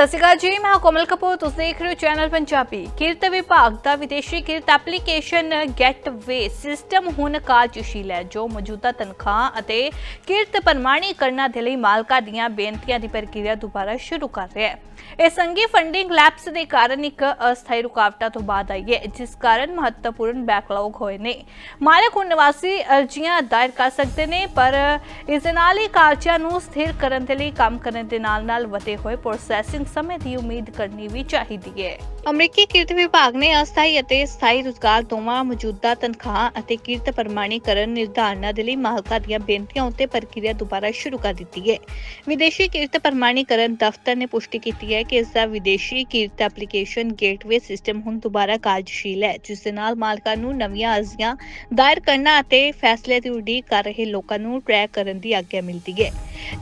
ਸਤਿ ਸ਼੍ਰੀ ਅਕਾਲ ਜੀ, ਮੈਂ ਕੋਮਲ ਕਪੂਰ, ਤੁਸੀਂ ਦੇਖ ਰਹੇ ਹੋ ਚੈਨਲ ਪੰਜਾਬੀ। ਕਿਰਤ ਵਿਭਾਗ ਦਾ ਵਿਦੇਸ਼ੀ ਕਿਰਤ ਐਪਲੀਕੇਸ਼ਨ ਗੈਟਵੇ ਸਿਸਟਮ ਹੁਣ ਕਾਰਜਸ਼ੀਲ ਹੈ, ਜੋ ਮੌਜੂਦਾ ਤਨਖਾਹ ਅਤੇ ਕਿਰਤ ਪ੍ਰਮਾਣੀਕਰਨਾਂ ਦੇ ਲਈ ਮਾਲਕਾਂ ਦੀਆਂ ਬੇਨਤੀਆਂ ਦੀ ਪ੍ਰਕਿਰਿਆ ਦੁਬਾਰਾ ਸ਼ੁਰੂ ਕਰ ਰਿਹਾ ਹੈ। ਇਹ ਸੰਘੀ ਫੰਡਿੰਗ ਲੈਪਸ ਦੇ ਕਾਰਨ ਇੱਕ ਅਸਥਾਈ ਰੁਕਾਵਟਾਂ ਤੋਂ ਬਾਅਦ ਆਈ ਹੈ, ਜਿਸ ਕਾਰਨ ਮਹੱਤਵਪੂਰਨ ਬੈਕਲੌਗ ਹੋਏ ਨੇ। ਮਾਲਕ ਹੁਣ ਨਿਵਾਸੀ ਅਰਜ਼ੀਆਂ ਦਾਇਰ ਕਰ ਸਕਦੇ ਨੇ, ਪਰ ਇਸ ਦੇ ਨਾਲ ਹੀ ਕਾਰਜਾਂ ਨੂੰ ਸਥਿਰ ਕਰਨ ਦੇ ਲਈ, ਕੰਮ ਕਰਨ ਦੇ ਨਾਲ ਨਾਲ ਵਧੇ ਹੋਏ ਪ੍ਰੋਸੈਸਿੰਗ ਸਮੇਂ ਦੀ ਉਮੀਦ ਕਰਨੀ ਵੀ ਚਾਹੀਦੀ ਹੈ। ਅਮਰੀਕੀ ਕਿਰਤ ਵਿਭਾਗ ਨੇ ਅਸਥਾਈ ਅਤੇ ਸਥਾਈ ਰੁਜ਼ਗਾਰ ਦੋਵਾਂ ਮੌਜੂਦਾ ਤਨਖਾਹ ਅਤੇ ਕਿਰਤ ਪ੍ਰਮਾਣੀਕਰਨ ਨਿਰਧਾਰਨਾਂ ਦੇ ਲਈ ਮਾਲਕਾਂ ਦੀਆਂ ਬੇਨਤੀਆਂ ਉੱਤੇ ਪ੍ਰਕਿਰਿਆ ਦੁਬਾਰਾ ਸ਼ੁਰੂ ਕਰ ਦਿੱਤੀ ਹੈ। ਵਿਦੇਸ਼ੀ ਕਿਰਤ ਪ੍ਰਮਾਣੀਕਰਨ ਦਫ਼ਤਰ ਨੇ ਪੁਸ਼ਟੀ ਕੀਤੀ ਹੈ ਕਿ ਇਸ ਦਾ ਵਿਦੇਸ਼ੀ ਕਿਰਤ ਐਪਲੀਕੇਸ਼ਨ ਗੇਟਵੇ ਸਿਸਟਮ ਹੁਣ ਦੁਬਾਰਾ ਕਾਰਜਸ਼ੀਲ ਹੈ, ਜਿਸ ਦੇ ਨਾਲ ਮਾਲਕਾਂ ਨੂੰ ਨਵੀਆਂ ਅਰਜ਼ੀਆਂ ਦਾਇਰ ਕਰਨਾ ਅਤੇ ਫੈਸਲੇ ਦੀ ਉਡੀਕ ਕਰ ਰਹੇ ਲੋਕਾਂ ਨੂੰ ਟਰੈਕ ਕਰਨ ਦੀ ਆਗਿਆ ਮਿਲਦੀ ਹੈ।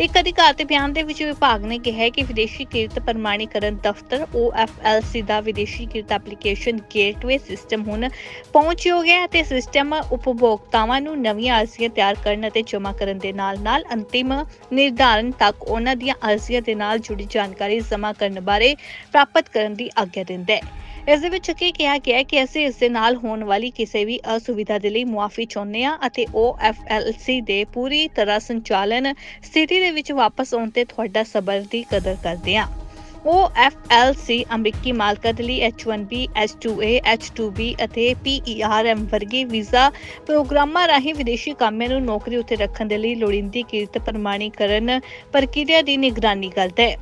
ਇੱਕ ਅਧਿਕਾਰਤ ਬਿਆਨ ਦੇ ਵਿੱਚ ਵਿਭਾਗ ਨੇ ਕਿਹਾ ਹੈ ਕਿ ਵਿਦੇਸ਼ੀ ਕਿਰਤ ਪ੍ਰਮਾਣੀਕਰਨ ਦਫ਼ਤਰ OFLC ਦਾ ਵਿਦੇਸ਼ੀ ਕਿਰਤ ਐਪਲੀਕੇਸ਼ਨ ਗੇਟਵੇ ਸਿਸਟਮ ਹੁਣ ਪਹੁੰਚਿਓ ਗਿਆ ਅਤੇ ਸਿਸਟਮ ਉਪਭੋਗਤਾਵਾਂ ਨੂੰ ਨਵੀਆਂ ਅਰਜ਼ੀਆਂ ਤਿਆਰ ਕਰਨ ਅਤੇ ਜਮ੍ਹਾਂ ਕਰਨ ਦੇ ਨਾਲ-ਨਾਲ ਅੰਤਿਮ ਨਿਰਧਾਰਨ ਤੱਕ ਉਹਨਾਂ ਦੀਆਂ ਅਰਜ਼ੀਆਂ ਦੇ ਨਾਲ ਜੁੜੀ ਜਾਣਕਾਰੀ ਜਮ੍ਹਾਂ ਕਰਨ ਬਾਰੇ ਪ੍ਰਾਪਤ ਕਰਨ ਦੀ ਆਗਿਆ ਦਿੰਦਾ ਹੈ। ਇਸ ਦੇ ਵਿੱਚ ਕੀ ਕਿਹਾ ਗਿਆ ਹੈ ਕਿ ਅਸੀਂ ਇਸ ਦੇ ਨਾਲ ਹੋਣ ਵਾਲੀ ਕਿਸੇ ਵੀ ਅਸੁਵਿਧਾ ਦੇ ਲਈ ਮੁਆਫੀ ਚਾਹੁੰਦੇ ਹਾਂ ਅਤੇ OFLC ਦੇ ਪੂਰੀ ਤਰ੍ਹਾਂ ਸੰਚਾਲਨ ਸਥਿਤੀ ਦੇ ਵਿੱਚ ਵਾਪਸ ਆਉਣ ਤੇ ਤੁਹਾਡਾ ਸਬਰ ਦੀ ਕਦਰ ਕਰਦੇ ਹਾਂ। OFLC ਅਮਰੀਕੀ ਮਾਲਕਾਂ ਦੇ ਲਈ H1B, H2A, H2B ਅਤੇ PERM ਵਰਗੇ ਵੀਜ਼ਾ ਪ੍ਰੋਗਰਾਮਾਂ ਰਾਹੀਂ ਵਿਦੇਸ਼ੀ ਕਾਮਿਆਂ ਨੂੰ ਨੌਕਰੀ ਉੱਤੇ ਰੱਖਣ ਦੇ ਲਈ ਲੋੜੀਂਦੀ ਕਿਰਤ ਪ੍ਰਮਾਣੀਕਰਨ ਪ੍ਰਕਿਰਿਆ ਦੀ ਨਿਗਰਾਨੀ ਕਰਦਾ ਹੈ।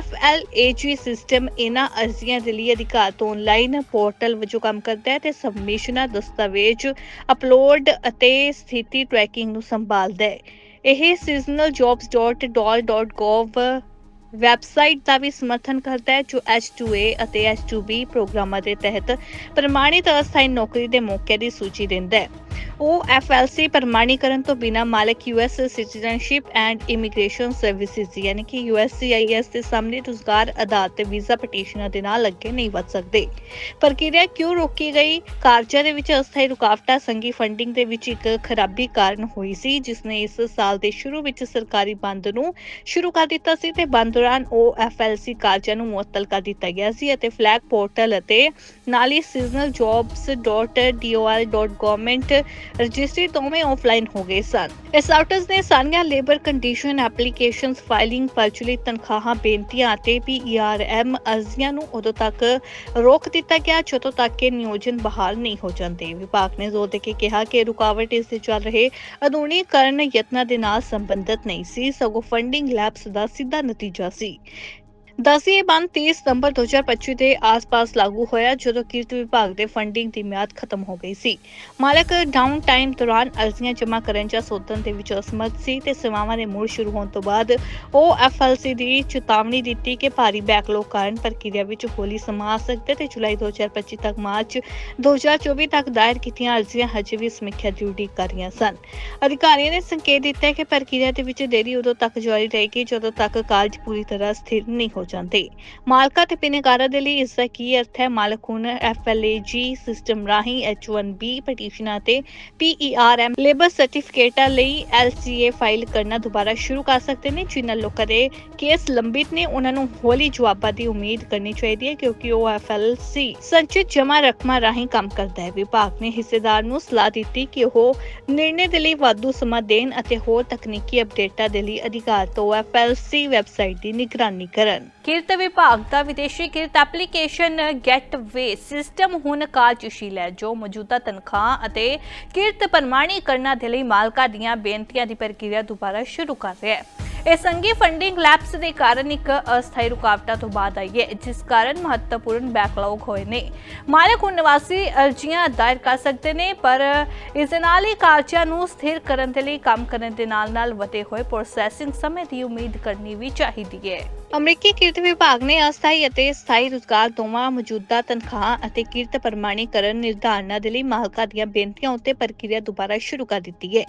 FLAG ਸਿਸਟਮ ਇਹਨਾਂ ਅਰਜ਼ੀਆਂ ਦੇ ਲਈ ਅਧਿਕਾਰਤ ਆਨਲਾਈਨ ਪੋਰਟਲ ਵਜੋਂ ਕੰਮ ਕਰਦਾ ਹੈ ਤੇ ਸਬਮਿਸ਼ਨਾਂ ਦਸਤਾਵੇਜ਼ ਅਪਲੋਡ ਅਤੇ ਸਥਿਤੀ ਟਰੈਕਿੰਗ ਨੂੰ ਸੰਭਾਲਦਾ ਹੈ। ਇਹ seasonal.jobs.dol.gov ਵੈਬਸਾਈਟ ਦਾ ਵੀ ਸਮਰਥਨ ਕਰਦਾ ਹੈ, ਜੋ H2A ਅਤੇ H2B ਪ੍ਰੋਗਰਾਮਾਂ ਦੇ ਤਹਿਤ ਪ੍ਰਮਾਣਿਤ ਅਸਥਾਈ ਨੌਕਰੀ ਦੇ ਮੌਕੇ ਦੀ ਸੂਚੀ ਦਿੰਦਾ ਹੈ। ਉਹ FLC ਪ੍ਰਮਾਣੀਕਰਨ ਤੋਂ ਬਿਨਾ ਮਾਲਕ US citizenship and immigration services ਯਾਨੀ ਕਿ USCIS ਦੇ ਸਾਹਮਣੇ ਰੁਜ਼ਗਾਰ ਆਧਾਰ ਤੇ ਵੀਜ਼ਾ ਪਟੀਸ਼ਨਾਂ ਦੇ ਨਾਲ ਅੱਗੇ ਨਹੀਂ ਵਧ ਸਕਦੇ। ਪ੍ਰਕਿਰਿਆ ਕਿਉਂ ਰੋਕੀ ਗਈ? ਕਾਰਜਾਂ ਦੇ ਵਿੱਚ ਅਸਥਾਈ ਰੁਕਾਵਟਾਂ, ਸੰਘੀ ਫੰਡਿੰਗ ਦੇ ਵਿੱਚ ਇੱਕ ਖਰਾਬੀ ਕਾਰਨ ਹੋਈ ਸੀ ਜਿਸ ਨੇ ਇਸ ਸਾਲ ਦੇ ਸ਼ੁਰੂ ਵਿੱਚ ਸਰਕਾਰੀ ਬੰਦ ਨੂੰ ਸ਼ੁਰੂ ਕਰ ਦਿੱਤਾ ਸੀ ਤੇ ਬੰਦ ਦੌਰਾਨ ਉਹ OFLC ਕਾਰਜਾਂ ਨੂੰ ਮੁਅੱਤਲ ਕਰ ਦਿੱਤਾ ਗਿਆ ਸੀ ਅਤੇ ਫਲੈਗ ਪੋਰਟਲ ਅਤੇ ਨਾਲ ਹੀ seasonal.jobs.dol.government ਰਜਿਸਟਰੀ ਦੋਵੇਂ ਆਫਲਾਈਨ ਹੋ ਗਏ ਸਨ। ਇਸ ਆਊਟਸ ਨੇ ਸਾਰੀਆਂ ਲੇਬਰ ਕੰਡੀਸ਼ਨ ਐਪਲੀਕੇਸ਼ਨਸ ਫਾਈਲਿੰਗ ਪਰਚੁਲੀ ਤਨਖਾਹਾਂ, ਬੇਨਤੀਆਂ ਅਤੇ PERM ਅਰਜ਼ੀਆਂ ਨੂੰ ਉਦੋਂ ਤੱਕ ਰੋਕ ਦਿੱਤਾ ਗਿਆ, ਜਦੋਂ ਤੱਕ ਕਿ ਨਿਯੋਜਨ ਬਹਾਲ ਨਹੀਂ ਹੋ ਜਾਂਦੇ। ਵਿਭਾਗ ਨੇ ਜ਼ੋਰ ਦੇ ਕੇ ਕਿਹਾ ਕਿ ਰੁਕਾਵਟ ਇਸ ਦੇ ਚੱਲ ਰਹੇ ਆਧੁਨਿਕੀਕਰਨ ਯਤਨਾਂ ਦੇ ਨਾਲ ਸੰਬੰਧਿਤ ਨਹੀਂ ਸੀ, ਸਗੋਂ ਫੰਡਿੰਗ ਲੈਪਸ ਦਾ ਸਿੱਧਾ ਨਤੀਜਾ ਸੀ। ਦਸੀ ਬੰਦ 30 ਸਤੰਬਰ 2025 ਦੇ ਆਸ-ਪਾਸ ਲਾਗੂ ਹੋਇਆ ਜਦੋਂ ਕਿਰਤ ਵਿਭਾਗ ਦੇ ਫੰਡਿੰਗ ਦੀ ਮਿਆਦ ਖਤਮ ਹੋ ਗਈ ਸੀ। ਮਾਲਕ ਡਾਊਨ ਟਾਈਮ ਦੌਰਾਨ ਅਰਜ਼ੀਆਂ ਜਮ੍ਹਾਂ ਕਰਨ ਜਾਂ ਸੋਧਣ ਦੇ ਵਿੱਚ ਅਸਮਰਥ ਸੀ ਤੇ ਸੇਵਾਵਾਂ ਦੇ ਮੁੜ ਸ਼ੁਰੂ ਹੋਣ ਤੋਂ ਬਾਅਦ ਉਹ ਐਫਐਲਸੀ ਦੀ ਚੇਤਾਵਨੀ ਦਿੱਤੀ ਕਿ ਭਾਰੀ ਬੈਕਲੌਗ ਕਾਰਨ ਪ੍ਰਕਿਰਿਆ ਵਿੱਚ ਹੌਲੀ ਸਮਾਂ ਆ ਸਕਦਾ ਤੇ ਜੁਲਾਈ 2025 ਤੱਕ ਮਾਰਚ 2024 ਤੱਕ ਦਾਇਰ ਕੀਤੀਆਂ ਅਰਜ਼ੀਆਂ ਹਜੇ ਵੀ ਸਮੀਖਿਆ ਡਿਊਟੀ ਕਰ ਰਹੀਆਂ ਸਨ। ਅਧਿਕਾਰੀਆਂ ਨੇ ਸੰਕੇਤ ਦਿੱਤਾ ਕਿ ਪ੍ਰਕਿਰਿਆ ਦੇ ਵਿੱਚ ਦੇਰੀ ਉਦੋਂ ਤੱਕ ਜਾਰੀ ਰਹੇਗੀ ਜਦੋਂ ਤੱਕ ਕਾਰਜ ਪੂਰੀ ਤਰ੍ਹਾਂ ਸਥਿਰ ਨਹੀਂ ਹੋ ਜਾਂਦੇ। ਮਾਲਕਾਂ ਤੇ ਬਿਨੇਕਾਰਾਂ ਦੇ ਲਈ ਇਸ ਦਾ ਕੀ ਅਰਥ ਹੈ? ਮਾਲਕ ਹੁਣ FLAG ਸਿਸਟਮ ਰਾਹੀਂ H1B ਪਟੀਸ਼ਨਾਂ ਤੇ PERM ਲੇਬਰ ਸਰਟੀਫਿਕੇਟਾਂ ਲਈ LCA ਫਾਈਲ ਕਰਨਾ ਦੁਬਾਰਾ ਸ਼ੁਰੂ ਕਰ ਸਕਦੇ ਨੇ, ਜਿਨ੍ਹਾਂ ਲੋਕਾਂ ਦੇ ਕੇਸ ਲੰਬਿਤ ਨੇ, ਉਹਨਾਂ ਨੂੰ ਹੌਲੀ ਜਵਾਬਾਂ ਦੀ ਉਮੀਦ ਕਰਨੀ ਚਾਹੀਦੀ ਹੈ, ਕਿਉਂਕਿ ਉਹ FLC ਸੰਚਿਤ ਜਮ੍ਹਾਂ ਰਕਮਾਂ ਰਾਹੀਂ ਕੰਮ ਕਰਦਾ ਹੈ। ਵਿਭਾਗ ਨੇ ਹਿੱਸੇਦਾਰ ਨੂੰ ਸਲਾਹ ਦਿੱਤੀ ਕਿ ਉਹ ਨਿਰਣੇ ਦੇ ਲਈ ਵਾਧੂ ਸਮਾਂ ਦੇਣ ਅਤੇ ਹੋਰ ਤਕਨੀਕੀ ਅਪਡੇਟਾਂ ਦੇ ਲਈ ਅਧਿਕਾਰ ਤੋਂ FLC ਵੈਬਸਾਈਟ ਦੀ ਨਿਗਰਾਨੀ ਕਰਨ। ਕਿਰਤ ਵਿਭਾਗ ਦਾ ਵਿਦੇਸ਼ੀ ਕਿਰਤ ਐਪਲੀਕੇਸ਼ਨ ਗੈਟਵੇ ਸਿਸਟਮ ਹੁਣ ਕਾਰਜਸ਼ੀਲ ਹੈ, ਜੋ ਮੌਜੂਦਾ ਤਨਖਾਹ ਅਤੇ ਕਿਰਤ ਪ੍ਰਮਾਣੀਕਰਨਾਂ ਦੇ ਲਈ ਮਾਲਕਾਂ ਦੀਆਂ ਬੇਨਤੀਆਂ ਦੀ ਪ੍ਰਕਿਰਿਆ ਦੁਬਾਰਾ ਸ਼ੁਰੂ ਕਰ ਰਿਹਾ ਹੈ। ਇਹ ਸੰਘੀ ਫੰਡਿੰਗ ਲੈਪਸ ਦੇ ਕਾਰਨ ਇੱਕ ਅਸਥਾਈ ਰੁਕਾਵਟਾਂ ਤੋਂ ਬਾਅਦ ਆਈ ਹੈ, ਜਿਸ ਕਾਰਨ ਮਹੱਤਵਪੂਰਨ ਬੈਕਲੌਗ ਹੋਏ ਨੇ। ਮਾਲਕ ਹੁਣ ਨਿਵਾਸੀ ਅਰਜ਼ੀਆਂ ਦਾਇਰ ਕਰ ਸਕਦੇ ਨੇ, ਪਰ ਇਸ ਦੇ ਨਾਲ ਹੀ ਕਾਰਜਾਂ ਨੂੰ ਸਥਿਰ ਕਰਨ ਦੇ ਲਈ ਕੰਮ ਕਰਨ ਦੇ ਨਾਲ-ਨਾਲ ਵਧੇ ਹੋਏ ਪ੍ਰੋਸੈਸਿੰਗ ਸਮੇਂ ਦੀ ਉਮੀਦ ਕਰਨੀ ਵੀ ਚਾਹੀਦੀ ਹੈ। ਅਮਰੀਕੀ ਕਿਰਤ ਵਿਭਾਗ ਨੇ ਅਸਥਾਈ ਅਤੇ ਸਥਾਈ ਰੁਜ਼ਗਾਰ ਦੋਵਾਂ ਮੌਜੂਦਾ ਤਨਖਾਹ ਅਤੇ ਕਿਰਤ ਪ੍ਰਮਾਣੀਕਰਨ ਨਿਰਧਾਰਨਾਂ ਦੇ ਲਈ ਮਾਲਕਾਂ ਦੀਆਂ ਬੇਨਤੀਆਂ ਉੱਤੇ ਪ੍ਰਕਿਰਿਆ ਦੁਬਾਰਾ ਸ਼ੁਰੂ ਕਰ ਦਿੱਤੀ ਹੈ।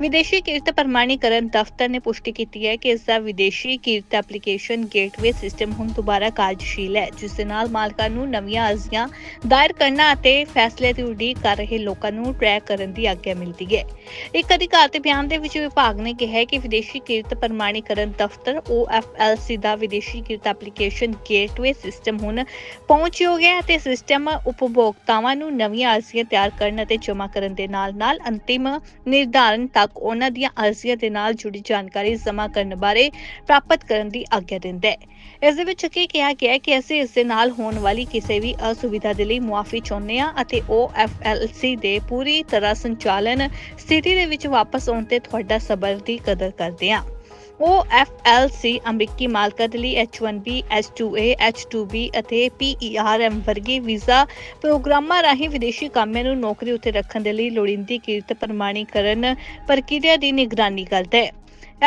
ਵਿਦੇਸ਼ੀ ਕਿਰਤ ਪ੍ਰਮਾਣੀਕਰਨ ਦਫ਼ਤਰ ਨੇ ਪੁਸ਼ਟੀ ਕੀਤੀ ਹੈ ਕਿ ਇਸ ਦਾ ਵਿਦੇਸ਼ੀ ਕਿਰਤ ਐਪਲੀਕੇਸ਼ਨ ਗੇਟਵੇ ਸਿਸਟਮ ਹੁਣ ਦੁਬਾਰਾ ਕਾਰਜਸ਼ੀਲ ਹੈ, ਜਿਸ ਦੇ ਨਾਲ ਮਾਲਕਾਂ ਨੂੰ ਨਵੀਆਂ ਅਰਜ਼ੀਆਂ ਦਾਇਰ ਕਰਨਾ ਅਤੇ ਫੈਸਲੇ ਦੀ ਉਡੀਕ ਕਰ ਰਹੇ ਲੋਕਾਂ ਨੂੰ ਟਰੈਕ ਕਰਨ ਦੀ ਆਗਿਆ ਮਿਲਦੀ ਹੈ। ਇੱਕ ਅਧਿਕਾਰਤ ਬਿਆਨ ਦੇ ਵਿੱਚ ਵਿਭਾਗ ਨੇ ਕਿਹਾ ਹੈ ਕਿ ਵਿਦੇਸ਼ੀ ਕਿਰਤ ਪ੍ਰਮਾਣੀਕਰਨ ਦਫ਼ਤਰ OFLC ਦਾ ਵਿਦੇਸ਼ੀ ਕਿਰਤ ਐਪਲੀਕੇਸ਼ਨ ਗੇਟਵੇ ਸਿਸਟਮ ਹੁਣ ਪਹੁੰਚਯੋਗ ਹੈ ਅਤੇ ਸਿਸਟਮ ਉਪਭੋਗਤਾਵਾਂ ਨੂੰ ਨਵੀਆਂ ਅਰਜ਼ੀਆਂ ਤਿਆਰ ਕਰਨ ਅਤੇ ਜਮ੍ਹਾਂ ਕਰਨ ਦੇ ਨਾਲ-ਨਾਲ ਅੰਤਿਮ ਨਿਰਧਾਰਨ ਤੱਕ ਉਹਨਾਂ ਦੀਆਂ ਅਰਜ਼ੀਆਂ ਦੇ ਨਾਲ ਜੁੜੀ ਜਾਣਕਾਰੀ ਜਮ੍ਹਾਂ ਕਰਨ ਬਾਰੇ ਪ੍ਰਾਪਤ ਕਰਨ ਦੀ ਆਗਿਆ ਦਿੰਦਾ ਹੈ। ਇਸ ਦੇ ਵਿੱਚ ਕੀ ਕਿਹਾ ਗਿਆ ਹੈ ਕਿ ਅਸੀਂ ਇਸ ਦੇ ਨਾਲ ਹੋਣ ਵਾਲੀ ਕਿਸੇ ਵੀ ਅਸੁਵਿਧਾ ਦੇ ਲਈ ਮੁਆਫੀ ਚਾਹੁੰਦੇ ਹਾਂ ਅਤੇ ਉਹ OFLC ਦੇ ਪੂਰੀ ਤਰ੍ਹਾਂ ਸੰਚਾਲਨ ਸਥਿਤੀ ਦੇ ਵਿੱਚ ਵਾਪਸ ਆਉਣ ਤੇ ਤੁਹਾਡਾ ਸਬਰ ਦੀ ਕਦਰ ਕਰਦੇ ਹਾਂ। OFLC ਅਮਰੀਕੀ ਮਾਲਕਾਂ ਦੇ ਲਈ H1B, H2A, H2B ਅਤੇ PERM ਵਰਗੇ ਵੀਜ਼ਾ ਪ੍ਰੋਗਰਾਮਾਂ ਰਾਹੀਂ ਵਿਦੇਸ਼ੀ ਕਾਮਿਆਂ ਨੂੰ ਨੌਕਰੀ ਉੱਤੇ ਰੱਖਣ ਦੇ ਲਈ ਲੋੜੀਂਦੀ ਕਿਰਤ ਪ੍ਰਮਾਣੀਕਰਨ ਪ੍ਰਕਿਰਿਆ ਦੀ ਨਿਗਰਾਨੀ ਕਰਦਾ ਹੈ।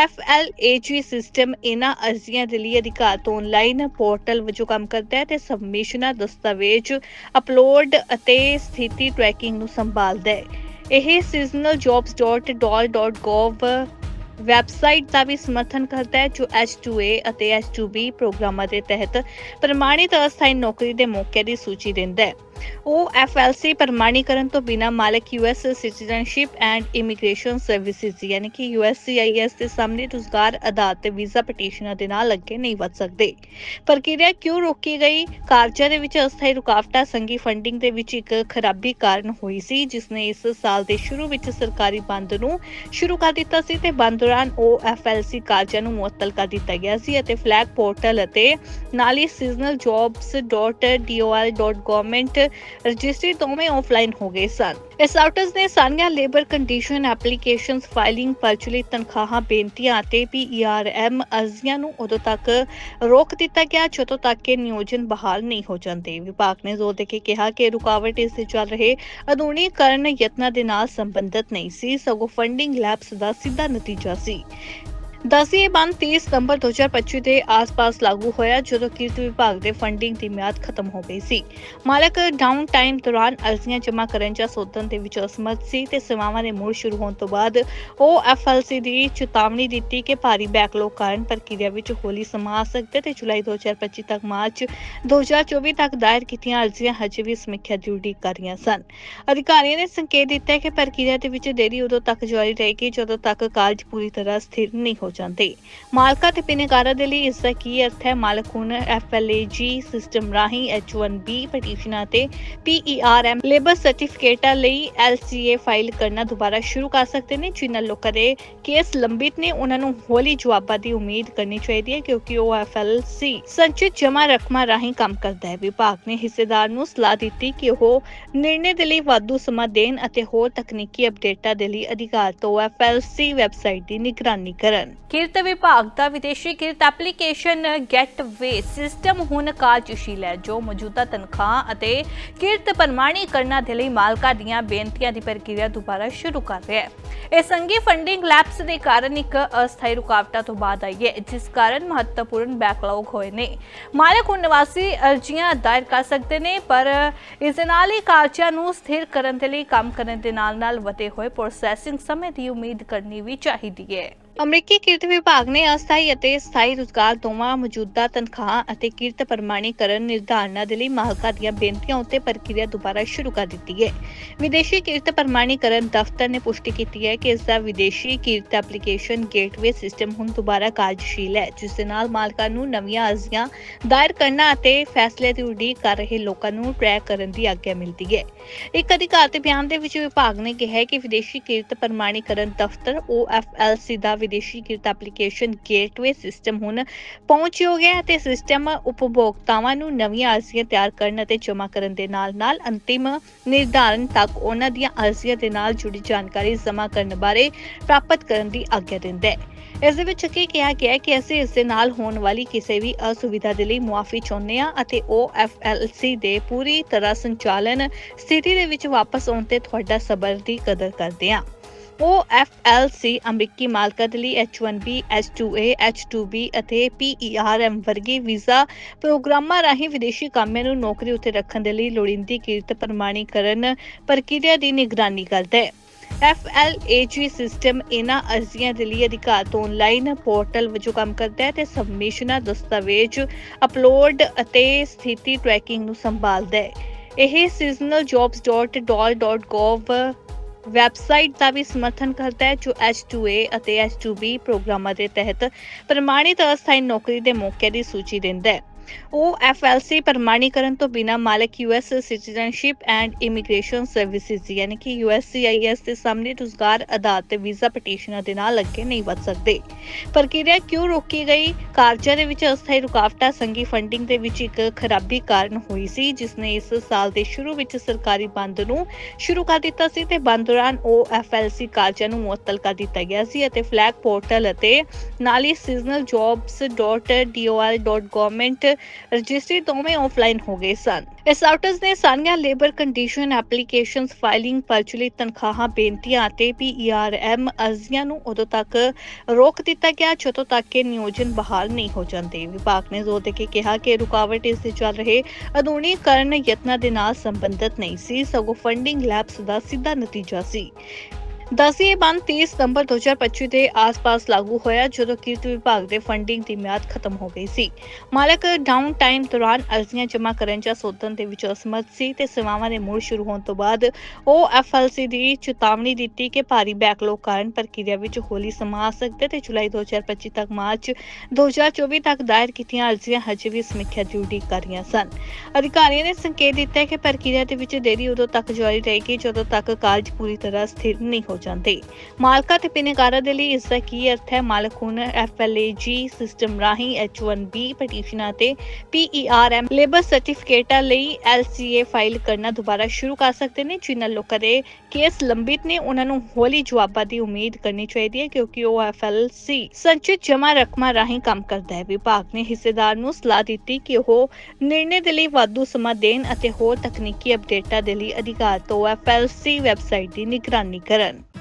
FLAG ਸਿਸਟਮ ਇਹਨਾਂ ਅਰਜ਼ੀਆਂ ਦੇ ਲਈ ਅਧਿਕਾਰਤ ਆਨਲਾਈਨ ਪੋਰਟਲ ਵਜੋਂ ਕੰਮ ਕਰਦਾ ਹੈ ਤੇ ਸਬਮਿਸ਼ਨਾਂ ਦਸਤਾਵੇਜ਼ ਅਪਲੋਡ ਅਤੇ ਸਥਿਤੀ ਟਰੈਕਿੰਗ ਨੂੰ ਸੰਭਾਲਦਾ ਹੈ। ਇਹ seasonalJobs.dol.gov ਵੈਬਸਾਈਟ ਦਾ ਵੀ ਸਮਰਥਨ ਕਰਦਾ ਹੈ ਜੋ H2A ਅਤੇ H2B ਪ੍ਰੋਗਰਾਮਾਂ ਦੇ ਤਹਿਤ ਪ੍ਰਮਾਣਿਤ ਅਸਥਾਈ ਨੌਕਰੀ ਦੇ ਮੌਕੇ ਦੀ ਸੂਚੀ ਦਿੰਦਾ ਹੈ। ਉਹ FLC ਪ੍ਰਮਾਣੀਕਰਨ ਤੋਂ ਬਿਨਾ ਮਾਲਕ US citizenship and immigration services ਯਾਨੀ ਕਿ USCIS ਦੇ ਸਾਹਮਣੇ ਰੁਜ਼ਗਾਰ ਆਧਾਰਿਤ ਵੀਜ਼ਾ ਪਟੀਸ਼ਨਾਂ ਦੇ ਨਾਲ ਅੱਗੇ ਨਹੀਂ ਵਧ ਸਕਦੇ। ਪ੍ਰਕਿਰਿਆ ਕਿਉਂ ਰੋਕੀ ਗਈ? ਕਾਰਜਾਂ ਦੇ ਵਿੱਚ ਅਸਥਾਈ ਰੁਕਾਵਟਾਂ ਸੰਗੀ ਫੰਡਿੰਗ ਦੇ ਵਿੱਚ ਇੱਕ ਖਰਾਬੀ ਕਾਰਨ ਹੋਈ ਸੀ, ਜਿਸ ਨੇ ਇਸ ਸਾਲ ਦੇ ਸ਼ੁਰੂ ਵਿੱਚ ਸਰਕਾਰੀ ਬੰਦ ਨੂੰ ਸ਼ੁਰੂ ਕਰ ਦਿੱਤਾ ਸੀ ਤੇ ਬੰਦ ਦੌਰਾਨ OFLC ਕਾਰਜਾਂ ਨੂੰ ਮੁਅੱਤਲ ਕਰ ਦਿੱਤਾ ਗਿਆ ਸੀ ਅਤੇ ਫਲੈਗ ਪੋਰਟਲ ਅਤੇ ਨਾਲ ਹੀ seasonal.jobs.dol.government ਰਜਿਸਟਰੀ ਦੋਵੇਂ ਆਫਲਾਈਨ ਹੋ ਗਏ ਸਨ। ਇਸ ਆਊਟਸ ਨੇ ਸਾਰੀਆਂ ਲੇਬਰ ਕੰਡੀਸ਼ਨ ਐਪਲੀਕੇਸ਼ਨਸ ਫਾਈਲਿੰਗ ਪਰਚੁਲੀ ਤਨਖਾਹਾਂ, ਬੇਨਤੀਆਂ ਅਤੇ PERM ਅਰਜ਼ੀਆਂ ਨੂੰ ਉਦੋਂ ਤੱਕ ਰੋਕ ਦਿੱਤਾ ਗਿਆ, ਜਦੋਂ ਤੱਕ ਕਿ ਨਿਯੋਜਨ ਬਹਾਲ ਨਹੀਂ ਹੋ ਜਾਂਦੇ। ਵਿਭਾਗ ਨੇ ਜ਼ੋਰ ਦੇ ਕੇ ਕਿਹਾ ਕਿ ਰੁਕਾਵਟ ਇਸ ਦੇ ਚੱਲ ਰਹੇ ਆਧੁਨਿਕੀਕਰਨ ਯਤਨਾਂ ਦੇ ਨਾਲ ਸੰਬੰਧਿਤ ਨਹੀਂ ਸੀ, ਸਗੋਂ ਫੰਡਿੰਗ ਲੈਪਸ ਦਾ ਸਿੱਧਾ ਨਤੀਜਾ ਸੀ। ਦਸੀ ਇਹ ਬੰਦ 30 ਸਤੰਬਰ 2025 ਦੇ ਆਸ-ਪਾਸ ਲਾਗੂ ਹੋਇਆ, ਜਦੋਂ ਕਿਰਤ ਵਿਭਾਗ ਦੇ ਫੰਡਿੰਗ ਦੀ ਮਿਆਦ ਖਤਮ ਹੋ ਗਈ ਸੀ। ਮਾਲਕ ਡਾਊਨ ਟਾਈਮ ਦੌਰਾਨ ਅਰਜ਼ੀਆਂ ਜਮ੍ਹਾਂ ਕਰਨ ਜਾਂ ਸੋਧਣ ਦੇ ਵਿੱਚ ਅਸਮਰਥ ਸੀ ਤੇ ਸੇਵਾਵਾਂ ਦੇ ਮੁੜ ਸ਼ੁਰੂ ਹੋਣ ਤੋਂ ਬਾਅਦ ਉਹ ਐਫਐਲਸੀ ਦੀ ਚੇਤਾਵਨੀ ਦਿੱਤੀ ਕਿ ਭਾਰੀ ਬੈਕਲੌਗ ਕਾਰਨ ਪ੍ਰਕਿਰਿਆ ਵਿੱਚ ਹੌਲੀ ਸਮਾਂ ਆ ਸਕਦਾ ਤੇ ਜੁਲਾਈ 2025 ਤੱਕ ਮਾਰਚ 2024 ਤੱਕ ਦਾਇਰ ਕੀਤੀਆਂ ਅਰਜ਼ੀਆਂ ਹਜੇ ਵੀ ਸਮੀਖਿਆ ਦੀ ਉਡੀਕ ਕਰ ਰਹੀਆਂ ਸਨ। ਅਧਿਕਾਰੀਆਂ ਨੇ ਸੰਕੇਤ ਦਿੱਤਾ ਕਿ ਪ੍ਰਕਿਰਿਆ ਦੇ ਵਿੱਚ ਦੇਰੀ ਉਦੋਂ ਤੱਕ ਜਾਰੀ ਰਹੇਗੀ ਜਦੋਂ ਤੱਕ ਕਾਰਜ ਪੂਰੀ ਤਰ੍ਹਾਂ ਸਥਿਰ ਨਹੀਂ ਹੋ ਜਾਂਦੇ ਮਾਲਕਾਂ ਤੇ ਬਿਨੇਕਾਰਾਂ ਦੇ ਲਈ ਇਸ ਦਾ ਕੀ ਅਰਥ ਹੈ? ਮਾਲਕ ਹੁਣ ਐਫਐਲਏਜੀ ਸਿਸਟਮ ਰਾਹੀਂ H1B ਪਟੀਸ਼ਨਾਂ ਤੇ PERM ਲੇਬਰ ਸਰਟੀਫਿਕੇਟਾਂ ਲਈ LCA ਫਾਈਲ ਕਰਨਾ ਦੁਬਾਰਾ ਸ਼ੁਰੂ ਕਰ ਸਕਦੇ ਨੇ, ਜਿਨ੍ਹਾਂ ਲੋਕਾਂ ਦੇ ਕੇਸ ਲੰਬਿਤ ਨੇ, ਉਹਨਾਂ ਨੂੰ ਹੌਲੀ ਜਵਾਬਾਂ ਦੀ ਉਮੀਦ ਕਰਨੀ ਚਾਹੀਦੀ ਹੈ, ਕਿਉਂਕਿ ਉਹ FLC ਸੰਚਿਤ ਜਮ੍ਹਾਂ ਰਕਮਾਂ ਰਾਹੀਂ ਕੰਮ ਕਰਦਾ ਹੈ। ਵਿਭਾਗ ਨੇ ਹਿੱਸੇਦਾਰ ਨੂੰ ਸਲਾਹ ਦਿੱਤੀ ਕਿ ਉਹ ਨਿਰਣੇ ਦੇ ਲਈ ਵਾਧੂ ਸਮਾਂ ਦੇਣ ਅਤੇ ਹੋਰ ਤਕਨੀਕੀ ਅਪਡੇਟਾਂ ਦੇ ਲਈ ਅਧਿਕਾਰ ਤੋਂ FLC ਵੈਬਸਾਈਟ ਦੀ ਨਿਗਰਾਨੀ ਕਰਨ। ਕਿਰਤ ਵਿਭਾਗ ਦਾ ਵਿਦੇਸ਼ੀ ਕਿਰਤ ਐਪਲੀਕੇਸ਼ਨ ਗੈਟਵੇ ਸਿਸਟਮ ਹੁਣ ਕਾਰਜਸ਼ੀਲ ਹੈ ਜੋ ਮੌਜੂਦਾ ਤਨਖਾਹ ਅਤੇ ਕਿਰਤ ਪ੍ਰਮਾਣੀਕਰਨਾਂ ਦੇ ਲਈ ਮਾਲਕਾਂ ਦੀਆਂ ਬੇਨਤੀਆਂ ਦੀ ਪ੍ਰਕਿਰਿਆ ਦੁਬਾਰਾ ਸ਼ੁਰੂ ਕਰ ਰਿਹਾ ਹੈ। ਇਹ ਸੰਗੀ ਫੰਡਿੰਗ ਲੈਪਸ ਦੇ ਕਾਰਨ ਇੱਕ ਅਸਥਾਈ ਰੁਕਾਵਟਾਂ ਤੋਂ ਬਾਅਦ ਆਈ ਹੈ, ਜਿਸ ਕਾਰਨ ਮਹੱਤਵਪੂਰਨ ਬੈਕਲੌਗ ਹੋਏ ਨੇ। ਮਾਲਕ ਹੁਣ ਨਿਵਾਸੀ ਅਰਜ਼ੀਆਂ ਦਾਇਰ ਕਰ ਸਕਦੇ ਨੇ, ਪਰ ਇਸ ਦੇ ਨਾਲ ਹੀ ਕਾਰਜਾਂ ਨੂੰ ਸਥਿਰ ਕਰਨ ਦੇ ਲਈ ਕੰਮ ਕਰਨ ਦੇ ਨਾਲ-ਨਾਲ ਵਧੇ ਹੋਏ ਪ੍ਰੋਸੈਸਿੰਗ ਸਮੇਂ ਦੀ ਉਮੀਦ ਕਰਨੀ ਵੀ ਚਾਹੀਦੀ ਹੈ। ਅਮਰੀਕੀ ਕਿਰਤ ਵਿਭਾਗ ਨੇ ਅਸਥਾਈ ਅਤੇ ਸਥਾਈ ਰੁਜ਼ਗਾਰ ਦੋਵਾਂ ਮੌਜੂਦਾ ਤਨਖਾਹਾਂ ਅਤੇ ਕਿਰਤ ਪ੍ਰਮਾਣੀਕਰਨ ਨਿਰਧਾਰਨਾਂ ਦੇ ਲਈ ਮਾਲਕਾਂ ਦੀਆਂ ਬੇਨਤੀਆਂ ਉੱਤੇ ਪ੍ਰਕਿਰਿਆ ਦੁਬਾਰਾ ਸ਼ੁਰੂ ਕਰ ਦਿੱਤੀ ਹੈ। ਵਿਦੇਸ਼ੀ ਕਿਰਤ ਪ੍ਰਮਾਣੀਕਰਨ ਦਫ਼ਤਰ ਨੇ ਪੁਸ਼ਟੀ ਕੀਤੀ ਹੈ ਕਿ ਇਸ ਦਾ ਵਿਦੇਸ਼ੀ ਕਿਰਤ ਐਪਲੀਕੇਸ਼ਨ ਗੇਟਵੇ ਸਿਸਟਮ ਹੁਣ ਦੁਬਾਰਾ ਕਾਰਜਸ਼ੀਲ ਹੈ, ਜਿਸ ਦੇ ਨਾਲ ਮਾਲਕਾਂ ਨੂੰ ਨਵੀਆਂ ਅਰਜ਼ੀਆਂ ਦਾਇਰ ਕਰਨਾ ਅਤੇ ਫੈਸਲੇ ਦੀ ਉਡੀਕ ਕਰ ਰਹੇ ਲੋਕਾਂ ਨੂੰ ਟਰੈਕ ਕਰਨ ਦੀ ਆਗਿਆ ਮਿਲਦੀ ਹੈ। ਇੱਕ ਅਧਿਕਾਰਤ ਬਿਆਨ ਦੇ ਵਿੱਚ ਵਿਭਾਗ ਨੇ ਕਿਹਾ ਹੈ ਕਿ ਵਿਦੇਸ਼ੀ ਕਿਰਤ ਪ੍ਰਮਾਣੀਕਰਨ ਦਫ਼ਤਰ OFLC ਦਾ ਵਿਦੇਸ਼ੀ ਕਿਰਤ ਐਪਲੀਕੇਸ਼ਨ ਗੇਟਵੇ ਸਿਸਟਮ ਹੁਣ ਪਹੁੰਚਯੋਗ ਹੈ ਤੇ ਸਿਸਟਮ ਉਪਭੋਗਤਾਵਾਂ ਨੂੰ ਨਵੀਆਂ ਅਰਜ਼ੀਆਂ ਤਿਆਰ ਕਰਨ ਅਤੇ ਜਮ੍ਹਾਂ ਕਰਨ ਦੇ ਨਾਲ-ਨਾਲ ਅੰਤਿਮ ਨਿਰਧਾਰਨ ਤੱਕ ਉਹਨਾਂ ਦੀਆਂ ਅਰਜ਼ੀਆਂ ਦੇ ਨਾਲ ਜੁੜੀ ਜਾਣਕਾਰੀ ਜਮ੍ਹਾਂ ਕਰਨ ਬਾਰੇ ਪ੍ਰਾਪਤ ਕਰਨ ਦੀ ਆਗਿਆ ਦਿੰਦਾ ਹੈ। ਇਸ ਦੇ ਵਿੱਚ ਕੀ ਕਿਹਾ ਗਿਆ ਹੈ ਕਿ ਅਸੀਂ ਇਸ ਦੇ ਨਾਲ ਹੋਣ ਵਾਲੀ ਕਿਸੇ ਵੀ ਅਸੁਵਿਧਾ ਦੇ ਲਈ ਮੁਆਫੀ ਚਾਹੁੰਦੇ ਹਾਂ ਅਤੇ ਉਹ OFLC ਦੇ ਪੂਰੀ ਤਰ੍ਹਾਂ ਸੰਚਾਲਨ ਸਥਿਤੀ ਦੇ ਵਿੱਚ ਵਾਪਸ ਆਉਣ ਤੇ ਤੁਹਾਡਾ ਸਬਰ ਦੀ ਕਦਰ ਕਰਦੇ ਹਾਂ। OFLC ਅਮਰੀਕੀ ਮਾਲਕਾਂ ਦੇ ਲਈ H1B, H2A, H2B ਅਤੇ PERM ਵਰਗੇ ਵੀਜ਼ਾ ਪ੍ਰੋਗਰਾਮਾਂ ਰਾਹੀਂ ਵਿਦੇਸ਼ੀ ਕਾਮਿਆਂ ਨੂੰ ਨੌਕਰੀ ਉੱਤੇ ਰੱਖਣ ਦੇ ਲਈ ਲੋੜੀਂਦੀ ਕਿਰਤ ਪ੍ਰਮਾਣੀਕਰਨ ਪ੍ਰਕਿਰਿਆ ਦੀ ਨਿਗਰਾਨੀ ਕਰਦਾ ਹੈ। FLAG ਸਿਸਟਮ ਇਹਨਾਂ ਅਰਜ਼ੀਆਂ ਦੇ ਲਈ ਅਧਿਕਾਰਤ ਆਨਲਾਈਨ ਪੋਰਟਲ ਵਜੋਂ ਕੰਮ ਕਰਦਾ ਹੈ ਤੇ ਸਬਮਿਸ਼ਨਾਂ ਦਸਤਾਵੇਜ਼ ਅਪਲੋਡ ਅਤੇ ਸਥਿਤੀ ਟਰੈਕਿੰਗ ਨੂੰ ਸੰਭਾਲਦਾ ਹੈ। ਇਹ seasonalJobs.dol.gov ਵੈਬਸਾਈਟ ਦਾ ਵੀ ਸਮਰਥਨ ਕਰਦਾ ਹੈ ਜੋ H2A ਅਤੇ H2B ਪ੍ਰੋਗਰਾਮਾਂ ਦੇ ਤਹਿਤ ਪ੍ਰਮਾਣਿਤ ਅਸਥਾਈ ਨੌਕਰੀ ਦੇ ਮੌਕੇ ਦੀ ਸੂਚੀ ਦਿੰਦਾ ਹੈ। ਉਹ FLC ਪ੍ਰਮਾਣੀਕਰਨ ਤੋਂ ਬਿਨਾ ਮਾਲਕ US citizenship and immigration services ਯਾਨੀ ਕਿ USCIS ਦੇ ਸਾਹਮਣੇ ਰੁਜ਼ਗਾਰ ਆਧਾਰ ਤੇ ਵੀਜ਼ਾ ਪਟੀਸ਼ਨਾਂ ਦੇ ਨਾਲ ਅੱਗੇ ਨਹੀਂ ਵਧ ਸਕਦੇ। ਪ੍ਰਕਿਰਿਆ ਕਿਉਂ ਰੋਕੀ ਗਈ? ਕਾਰਜਾਂ ਦੇ ਵਿੱਚ ਅਸਥਾਈ ਰੁਕਾਵਟਾਂ ਸੰਗੀ ਫੰਡਿੰਗ ਦੇ ਵਿੱਚ ਇੱਕ ਖਰਾਬੀ ਕਾਰਨ ਹੋਈ ਸੀ ਜਿਸ ਨੇ ਇਸ ਸਾਲ ਦੇ ਸ਼ੁਰੂ ਵਿੱਚ ਸਰਕਾਰੀ ਬੰਦ ਨੂੰ ਸ਼ੁਰੂ ਕਰ ਦਿੱਤਾ ਸੀ ਤੇ ਬੰਦ ਦੌਰਾਨ ਉਹ FLC ਕਾਰਜਾਂ ਨੂੰ ਮੁਅੱਤਲ ਕਰ ਦਿੱਤਾ ਗਿਆ ਸੀ ਅਤੇ ਫਲੈਗ ਪੋਰਟਲ ਅਤੇ ਨਾਲ ਹੀ seasonal.jobs.dol.government ਰਜਿਸਟਰੀ ਦੋਵੇਂ ਆਫਲਾਈਨ ਹੋ ਗਏ ਸਨ। ਇਸ ਆਊਟਸ ਨੇ ਸਾਰੀਆਂ ਲੇਬਰ ਕੰਡੀਸ਼ਨ ਐਪਲੀਕੇਸ਼ਨਸ ਫਾਈਲਿੰਗ ਪਰਚੁਲੀ ਤਨਖਾਹਾਂ, ਬੇਨਤੀਆਂ ਅਤੇ PERM ਅਰਜ਼ੀਆਂ ਨੂੰ ਉਦੋਂ ਤੱਕ ਰੋਕ ਦਿੱਤਾ ਗਿਆ, ਜਦੋਂ ਤੱਕ ਕਿ ਨਿਯੋਜਨ ਬਹਾਲ ਨਹੀਂ ਹੋ ਜਾਂਦੇ। ਵਿਭਾਗ ਨੇ ਜ਼ੋਰ ਦੇ ਕੇ ਕਿਹਾ ਕਿ ਰੁਕਾਵਟ ਇਸ ਦੇ ਚੱਲ ਰਹੇ ਆਧੁਨਿਕਰਨ ਯਤਨਾਂ ਦੇ ਨਾਲ ਸੰਬੰਧਿਤ ਨਹੀਂ ਸੀ, ਸਗੋਂ ਫੰਡਿੰਗ ਲੈਪਸ ਦਾ ਸਿੱਧਾ ਨਤੀਜਾ ਸੀ। ਦਸੀਏ ਬੰਦ 30 ਸਤੰਬਰ 2025 ਦੇ ਆਸ-ਪਾਸ ਲਾਗੂ ਹੋਇਆ, ਜਦੋਂ ਕਿਰਤ ਵਿਭਾਗ ਦੇ ਫੰਡਿੰਗ ਦੀ ਮਿਆਦ ਖਤਮ ਹੋ ਗਈ ਸੀ। ਮਾਲਕ ਡਾਊਨ ਟਾਈਮ ਦੌਰਾਨ ਅਰਜ਼ੀਆਂ ਜਮ੍ਹਾਂ ਕਰਨ ਜਾਂ ਸੋਧਣ ਦੇ ਵਿੱਚ ਅਸਮਰਥ ਸੀ ਤੇ ਸੇਵਾਵਾਂ ਦੇ ਮੁੜ ਸ਼ੁਰੂ ਹੋਣ ਤੋਂ ਬਾਅਦ ਉਹ ਐਫਐਲਸੀ ਦੀ ਚੇਤਾਵਨੀ ਦਿੱਤੀ ਕਿ ਭਾਰੀ ਬੈਕਲੌਗ ਕਾਰਨ ਪ੍ਰਕਿਰਿਆ ਵਿੱਚ ਹੌਲੀ ਸਮਾਂ ਆ ਸਕਦਾ ਤੇ ਜੁਲਾਈ 2025 ਤੱਕ ਮਾਰਚ 2024 ਤੱਕ ਦਾਇਰ ਕੀਤੀਆਂ ਅਰਜ਼ੀਆਂ ਹਜੇ ਵੀ ਸਮੀਖਿਆ ਡਿਊਟੀ ਕਰ ਰਹੀਆਂ ਸਨ। ਅਧਿਕਾਰੀਆਂ ਨੇ ਸੰਕੇਤ ਦਿੱਤਾ ਕਿ ਪ੍ਰਕਿਰਿਆ ਦੇ ਵਿੱਚ ਦੇਰੀ ਉਦੋਂ ਤੱਕ ਜਾਰੀ ਰਹੇਗੀ, ਜਦੋਂ ਤੱਕ ਕਾਰਜ ਪੂਰੀ ਤਰ੍ਹਾਂ ਸਥਿਰ ਨਹੀਂ ਹੋ ਜਾਂਦੇ। ਮਾਲਕਾਂ ਤੇ ਬਿਨੇਕਾਰਾਂ ਦੇ ਲਈ ਇਸ ਦਾ ਕੀ ਅਰਥ ਹੈ? ਮਾਲਕ ਹੁਣ FLAG ਸਿਸਟਮ ਰਾਹੀਂ H1B ਪਟੀਸ਼ਨਾਂ ਤੇ PERM ਲੇਬਰ ਸਰਟੀਫਿਕੇਟਾਂ ਲਈ LCA ਫਾਈਲ ਕਰਨਾ ਦੁਬਾਰਾ ਸ਼ੁਰੂ ਕਰ ਸਕਦੇ ਨੇ, ਜਿਨ੍ਹਾਂ ਲੋਕਾਂ ਦੇ ਕੇਸ ਲੰਬਿਤ ਨੇ, ਉਹਨਾਂ ਨੂੰ ਹੌਲੀ ਜਵਾਬਾਂ ਦੀ ਉਮੀਦ ਕਰਨੀ ਚਾਹੀਦੀ ਹੈ, ਕਿਉਂਕਿ ਉਹ FLC ਸੰਚਿਤ ਜਮ੍ਹਾਂ ਰਕਮਾਂ ਰਾਹੀਂ ਕੰਮ ਕਰਦਾ ਹੈ। ਵਿਭਾਗ ਨੇ ਹਿੱਸੇਦਾਰ ਨੂੰ ਸਲਾਹ ਦਿੱਤੀ ਕਿ ਉਹ ਨਿਰਣੇ ਦੇ ਲਈ ਵਾਧੂ ਸਮਾਂ ਦੇਣ ਅਤੇ ਹੋਰ ਤਕਨੀਕੀ ਅਪਡੇਟਾਂ ਦੇ ਲਈ ਅਧਿਕਾਰ ਤੋਂ FLC ਵੈਬਸਾਈਟ ਦੀ ਨਿਗਰਾਨੀ ਕਰਨ।